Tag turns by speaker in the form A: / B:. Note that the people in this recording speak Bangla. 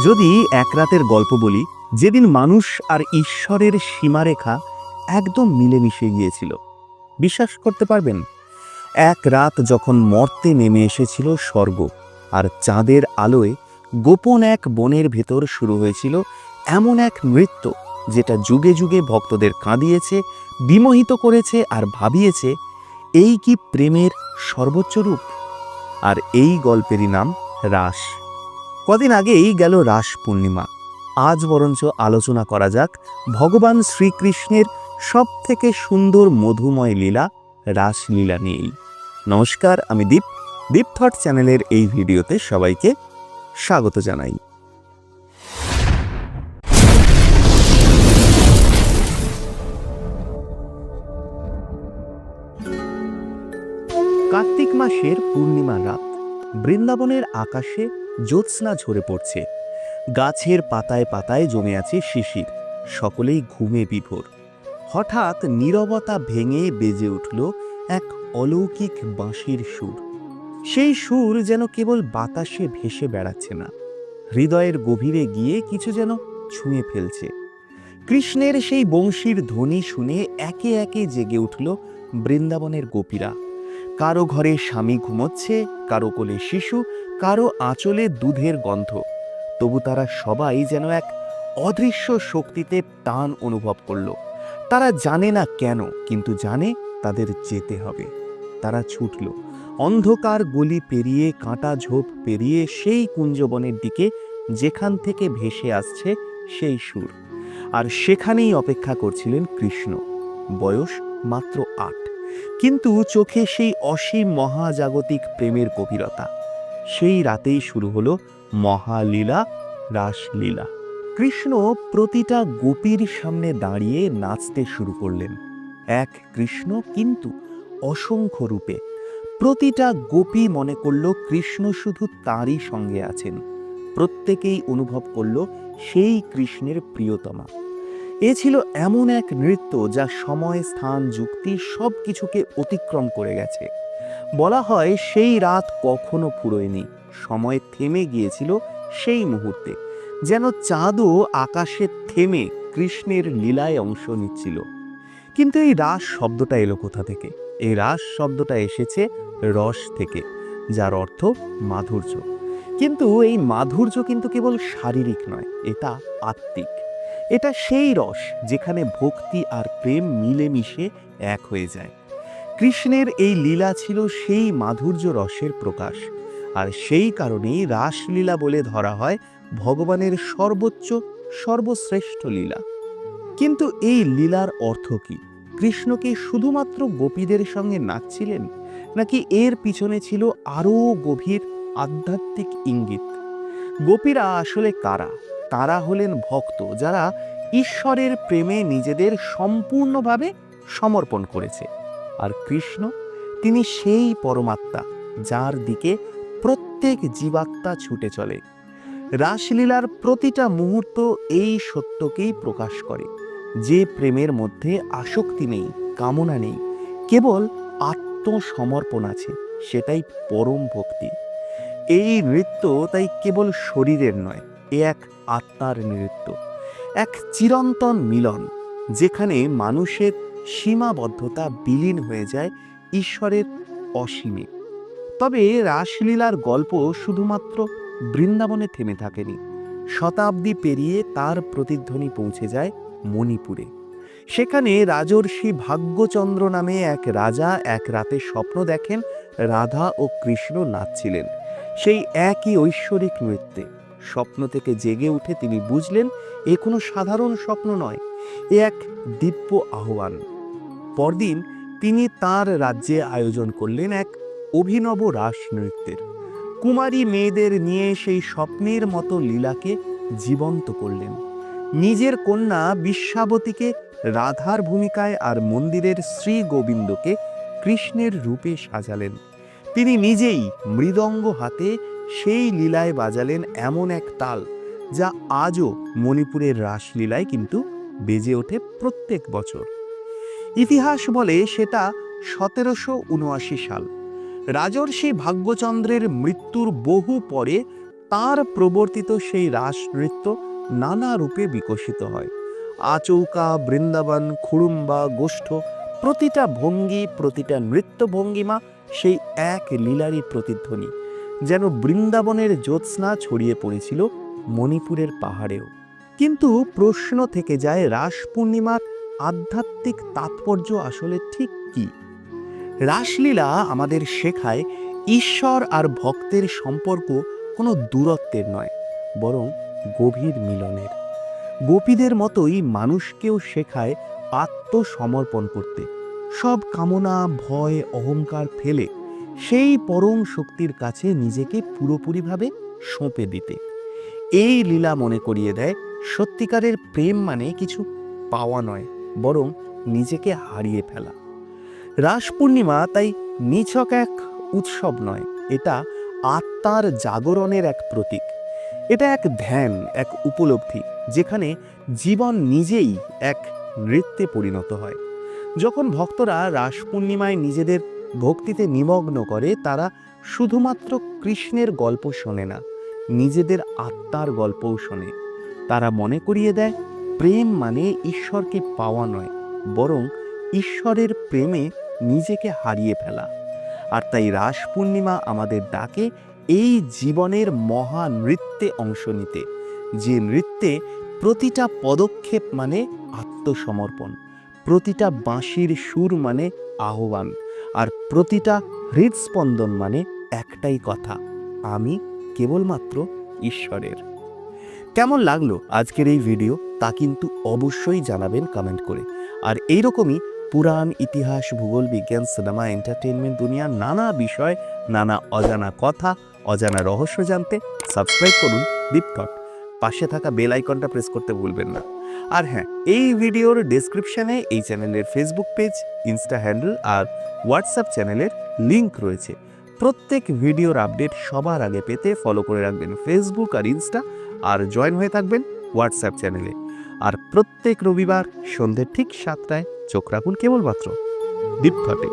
A: যদি এক রাতের গল্প বলি, যেদিন মানুষ আর ঈশ্বরের সীমারেখা একদম মিলেমিশে গিয়েছিল। বিশ্বাস করতে পারবেন? এক রাত যখন মর্তে নেমে এসেছিল স্বর্গ, আর চাঁদের আলোয় গোপন এক বনের ভেতর শুরু হয়েছিল এমন এক নৃত্য, যেটা যুগে যুগে ভক্তদের কাঁদিয়েছে, বিমোহিত করেছে আর ভাবিয়েছে, এই কি প্রেমের সর্বোচ্চ রূপ? আর এই গল্পেরই নাম রাস। কদিন আগেই গেল রাস পূর্ণিমা। আজ বরঞ্চ আলোচনা করা যাক ভগবান শ্রীকৃষ্ণের সব থেকে সুন্দর মধুময় লীলা, রাসলীলা নিয়েই। নমস্কার, আমি দীপ। দীপ থট চ্যানেলের এই ভিডিওতে সবাইকে স্বাগত জানাই। কার্তিক মাসের পূর্ণিমা রাত। বৃন্দাবনের আকাশে জ্যোৎস্না ঝরে পড়ছে। গাছের পাতায় পাতায় জমে আছে শিশির। সকলেই ঘুমে বিভোর। হঠাৎ নীরবতা ভেঙে বেজে উঠল এক অলৌকিক বাঁশির সুর। সেই সুর যেন কেবল বাতাসে ভেসে বেড়াচ্ছে না। হৃদয়ের গভীরে গিয়ে কিছু যেন ছুঁয়ে ফেলছে। কৃষ্ণের সেই বংশীর ধ্বনি শুনে একে একে জেগে উঠল বৃন্দাবনের গোপীরা। কারও ঘরে স্বামী ঘুমোচ্ছে, কারও কোলে শিশু কারও আঁচলে দুধের গন্ধ, তবু তারা সবাই যেন এক অদৃশ্য শক্তিতে টান অনুভব করল। তারা জানে না কেন, কিন্তু জানে তাদের যেতে হবে। তারা ছুটল, অন্ধকার গলি পেরিয়ে কাঁটা ঝোপ পেরিয়ে সেই কুঞ্জবনের দিকে, যেখান থেকে ভেসে আসছে সেই সুর। আর সেখানেই অপেক্ষা করছিলেন কৃষ্ণ, বয়স মাত্র আট। কিন্তু চোখে সেই অসীম মহাজাগতিক প্রেমের গভীরতা। সেই রাতেই শুরু হলো মহালীলা, রাসলীলা। কৃষ্ণ প্রতিটা গোপীর সামনে দাঁড়িয়ে নাচতে শুরু করলেন। এক কৃষ্ণ কিন্তু অসংখ্য রূপে। প্রতিটা গোপী মনে করল কৃষ্ণ শুধু তারই সঙ্গে আছেন। প্রত্যেকেই অনুভব করল সেই কৃষ্ণের প্রিয়তমা। এ ছিল এমন এক নৃত্য যা সময়, স্থান, যুক্তি সব কিছুকে অতিক্রম করে গেছে। বলা হয় সেই রাত কখনো ফুরোয়নি, সময় থেমে গিয়েছিল সেই মুহূর্তে, যেন চাঁদও আকাশে থেমে কৃষ্ণের লীলায় অংশ নিচ্ছিল। কিন্তু এই রাস শব্দটা এলো কোথা থেকে? এই রাস শব্দটা এসেছে রস থেকে, যার অর্থ মাধুর্য। কিন্তু এই মাধুর্য কিন্তু কেবল শারীরিক নয়, এটা আত্মিক। এটা সেই রস যেখানে ভক্তি আর প্রেম মিলেমিশে এক হয়ে যায়। কৃষ্ণের এই লীলা ছিল সেই মাধুর্য রসের প্রকাশ। আর সেই কারণেই রাসলীলা বলে ধরা হয় ভগবানের সর্বোচ্চ, সর্বশ্রেষ্ঠ লীলা। কিন্তু এই লীলার অর্থ কি? কৃষ্ণ কি শুধুমাত্র গোপীদের সঙ্গে নাচছিলেন? নাকি এর পিছনে ছিল আরও গভীর আধ্যাত্মিক ইঙ্গিত? গোপীরা আসলে কারা? তারা হলেন ভক্ত যারা ঈশ্বরের প্রেমে নিজেদের সম্পূর্ণভাবে সমর্পণ করেছে। আর কৃষ্ণ, তিনি সেই পরমাত্মা যার দিকে প্রত্যেক জীবাত্মা ছুটে চলে। রাসলীলার প্রতিটা মুহূর্ত এই সত্যকেই প্রকাশ করে। যে প্রেমের মধ্যে আসক্তি নেই, কামনা নেই, কেবল আত্মসমর্পণ আছে, সেটাই পরম ভক্তি। এই নৃত্য তাই কেবল শরীরের নয়, এ এক আত্মার নৃত্য। এক চিরন্তন মিলন, যেখানে মানুষের সীমাবদ্ধতা বিলীন হয়ে যায় ঈশ্বরের অসীমে। তবে রাসলীলার গল্প শুধুমাত্র বৃন্দাবনে থেমে থাকেনি। শতাব্দী পেরিয়ে তার প্রতিধ্বনি পৌঁছে যায় মণিপুরে। সেখানে রাজর্ষি ভাগ্যচন্দ্র নামে এক রাজা এক রাতে স্বপ্ন দেখেন রাধা ও কৃষ্ণ নাচছিলেন। সেই একই ঐশ্বরিক নৃত্যে। স্বপ্ন থেকে জেগে উঠে তিনি বুঝলেন, এ কোনো সাধারণ স্বপ্ন নয়, এ এক দিব্য আহ্বান। পরদিন তিনি তার রাজ্যে আয়োজন করলেন এক অভিনব রাস নৃত্যের কুমারী মেয়েদের নিয়ে সেই স্বপ্নের মতো লীলাকে জীবন্ত করলেন। নিজের কন্যা বিশ্বাবতীকে রাধার ভূমিকায় আর মন্দিরের শ্রী গোবিন্দকে কৃষ্ণের রূপে সাজালেন। তিনি নিজেই মৃদঙ্গ হাতে সেই লীলায় বাজালেন এমন এক তাল, যা আজও মণিপুরের রাসলীলায় কিন্তু বেজে ওঠে প্রত্যেক বছর। ইতিহাস বলে সেটা সতেরোশো উনআশি সাল। রাজর্ষি ভাগ্যচন্দ্রের মৃত্যুর বহু পরে তার প্রবর্তিত সেই রাস নৃত্য নানা রূপে বিকশিত হয়। আচৌকা, বৃন্দাবন, খুড়ুম্বা, গোষ্ঠ, প্রতিটা ভঙ্গি, প্রতিটা নৃত্য ভঙ্গিমা সেই এক লীলারই প্রতিধ্বনি, যেন বৃন্দাবনের জ্যোৎস্না ছড়িয়ে পড়েছিল মণিপুরের পাহাড়েও। কিন্তু প্রশ্ন থেকে যায় রাস পূর্ণিমার আধ্যাত্মিক তাৎপর্য আসলে ঠিক কি? রাসলীলা আমাদের শেখায় ঈশ্বর আর ভক্তের সম্পর্ক কোনো দূরত্বের নয়, বরং গভীর মিলনের। গোপীদের মতোই মানুষকেও শেখায় আত্মসমর্পণ করতে। সব কামনা, ভয়, অহংকার ফেলে সেই পরম শক্তির কাছে নিজেকে পুরোপুরিভাবে সঁপে দিতে। এই লীলা মনে করিয়ে দেয় সত্যিকারের প্রেম মানে কিছু পাওয়া নয়। বরং নিজেকে হারিয়ে ফেলা। রাস পূর্ণিমা তাই নিছক এক উৎসব নয়, এটা আত্মার জাগরণের এক প্রতীক। এটা এক ধ্যান, এক উপলব্ধি, যেখানে জীবন নিজেই এক নৃত্যে পরিণত হয়। যখন ভক্তরা রাস পূর্ণিমায় নিজেদের ভক্তিতে নিমগ্ন করে, তারা শুধুমাত্র কৃষ্ণের গল্প শোনে না, নিজেদের আত্মার গল্পও শোনে। তারা মনে করিয়ে দেয় প্রেম মানে ঈশ্বরকে পাওয়া নয়, বরং ঈশ্বরের প্রেমে নিজেকে হারিয়ে ফেলা। আর তাই রাস পূর্ণিমা আমাদের ডাকে এই জীবনের মহা নৃত্যে অংশ নিতে, যে নৃত্যে প্রতিটা পদক্ষেপ মানে আত্মসমর্পণ, প্রতিটা বাঁশির সুর মানে আহ্বান, আর প্রতিটা হৃদস্পন্দন মানে একটাই কথা, আমি কেবলমাত্র ঈশ্বরের। কেমন লাগল আজকের এই ভিডিও তা কিন্তু অবশ্যই জানাবেন কমেন্ট করে। আর এইরকমই পুরাণ, ইতিহাস ভূগোল বিজ্ঞান সিনেমা এন্টারটেনমেন্ট দুনিয়ার নানা বিষয়, নানা অজানা কথা, অজানা রহস্য জানতে সাবস্ক্রাইব করুন দীপটট পাশে থাকা বেল আইকনটা প্রেস করতে ভুলবেন না। আর হ্যাঁ এই ভিডিওর ডেসক্রিপশনে এই চ্যানেলের ফেসবুক পেজ ইনস্টা হ্যান্ডেল আর হোয়াটসঅ্যাপ চ্যানেলের লিংক রয়েছে। প্রত্যেক ভিডিওর আপডেট সবার আগে পেতে ফলো করে রাখবেন ফেসবুক আর ইনস্টা আর জয়েন হয়ে থাকবেন হোয়াটসঅ্যাপ চ্যানেলে আর প্রত্যেক রবিবার সন্ধ্যে ঠিক সাতটায় চোখ রাখুন কেবলমাত্র দীপথটে